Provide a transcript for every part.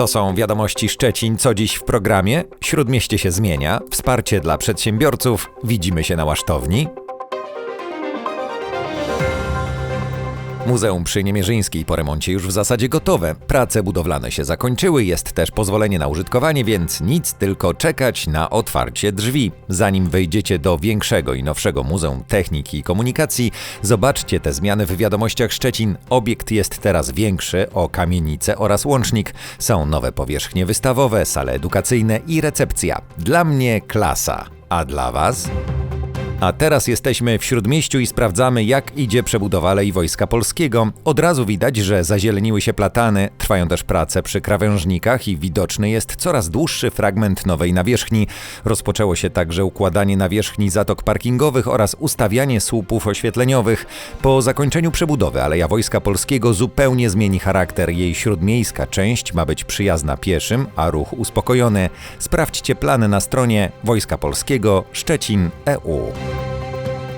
To są wiadomości Szczecin, co dziś w programie. Śródmieście się zmienia, wsparcie dla przedsiębiorców, widzimy się na łasztowni. Muzeum przy Niemierzyńskiej po remoncie już w zasadzie gotowe. Prace budowlane się zakończyły, jest też pozwolenie na użytkowanie, więc nic, tylko czekać na otwarcie drzwi. Zanim wejdziecie do większego i nowszego Muzeum Techniki i Komunikacji, zobaczcie te zmiany w wiadomościach Szczecin. Obiekt jest teraz większy o kamienicę oraz łącznik. Są nowe powierzchnie wystawowe, sale edukacyjne i recepcja. Dla mnie klasa. A dla Was? A teraz jesteśmy w Śródmieściu i sprawdzamy, jak idzie przebudowa Alei Wojska Polskiego. Od razu widać, że zazieleniły się platany, trwają też prace przy krawężnikach i widoczny jest coraz dłuższy fragment nowej nawierzchni. Rozpoczęło się także układanie nawierzchni zatok parkingowych oraz ustawianie słupów oświetleniowych. Po zakończeniu przebudowy Aleja Wojska Polskiego zupełnie zmieni charakter. Jej śródmiejska część ma być przyjazna pieszym, a ruch uspokojony. Sprawdźcie plany na stronie Wojska Polskiego Szczecin EU.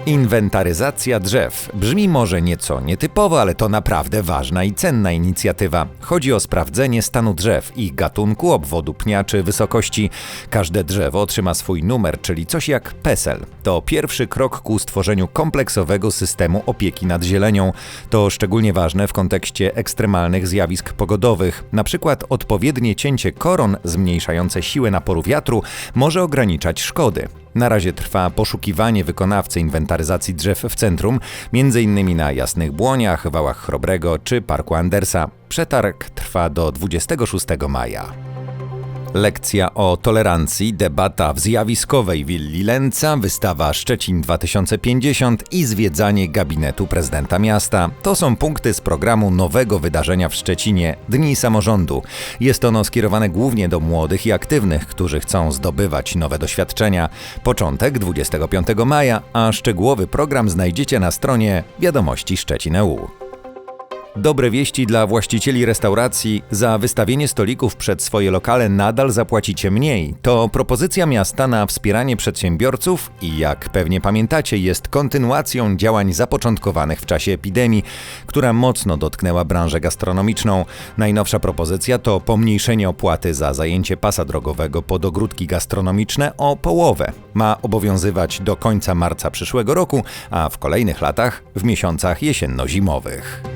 Inwentaryzacja drzew. Brzmi może nieco nietypowo, ale to naprawdę ważna i cenna inicjatywa. Chodzi o sprawdzenie stanu drzew, ich gatunku, obwodu pnia czy wysokości. Każde drzewo otrzyma swój numer, czyli coś jak PESEL. To pierwszy krok ku stworzeniu kompleksowego systemu opieki nad zielenią. To szczególnie ważne w kontekście ekstremalnych zjawisk pogodowych. Na przykład odpowiednie cięcie koron zmniejszające siłę naporu wiatru może ograniczać szkody. Na razie trwa poszukiwanie wykonawcy inwentaryzacji drzew w centrum, m.in. na Jasnych Błoniach, Wałach Chrobrego czy Parku Andersa. Przetarg trwa do 26 maja. Lekcja o tolerancji, debata w zjawiskowej willi Lęca, wystawa Szczecin 2050 i zwiedzanie gabinetu prezydenta miasta. To są punkty z programu nowego wydarzenia w Szczecinie Dni Samorządu. Jest ono skierowane głównie do młodych i aktywnych, którzy chcą zdobywać nowe doświadczenia. Początek 25 maja, a szczegółowy program znajdziecie na stronie Wiadomości Szczecin.eu. Dobre wieści dla właścicieli restauracji. Za wystawienie stolików przed swoje lokale nadal zapłacicie mniej. To propozycja miasta na wspieranie przedsiębiorców i jak pewnie pamiętacie, jest kontynuacją działań zapoczątkowanych w czasie epidemii, która mocno dotknęła branżę gastronomiczną. Najnowsza propozycja to pomniejszenie opłaty za zajęcie pasa drogowego pod ogródki gastronomiczne o połowę. Ma obowiązywać do końca marca przyszłego roku, a w kolejnych latach w miesiącach jesienno-zimowych.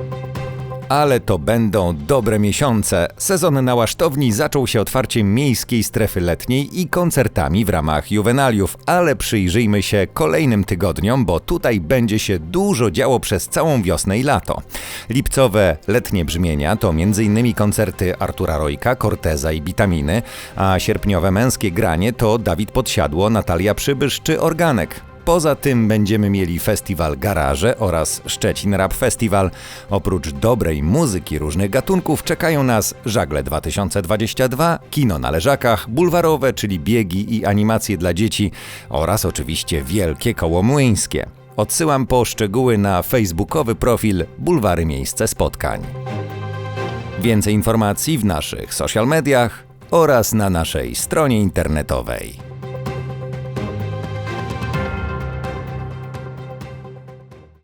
Ale to będą dobre miesiące. Sezon na Łasztowni zaczął się otwarciem miejskiej strefy letniej i koncertami w ramach juwenaliów, ale przyjrzyjmy się kolejnym tygodniom, bo tutaj będzie się dużo działo przez całą wiosnę i lato. Lipcowe letnie brzmienia to m.in. koncerty Artura Rojka, Corteza i Bitaminy, a sierpniowe męskie granie to Dawid Podsiadło, Natalia Przybysz czy Organek. Poza tym będziemy mieli festiwal Garaże oraz Szczecin Rap Festival. Oprócz dobrej muzyki różnych gatunków czekają nas Żagle 2022, kino na leżakach, bulwarowe, czyli biegi i animacje dla dzieci oraz oczywiście wielkie koło młyńskie. Odsyłam po szczegóły na facebookowy profil Bulwary Miejsce Spotkań. Więcej informacji w naszych social mediach oraz na naszej stronie internetowej.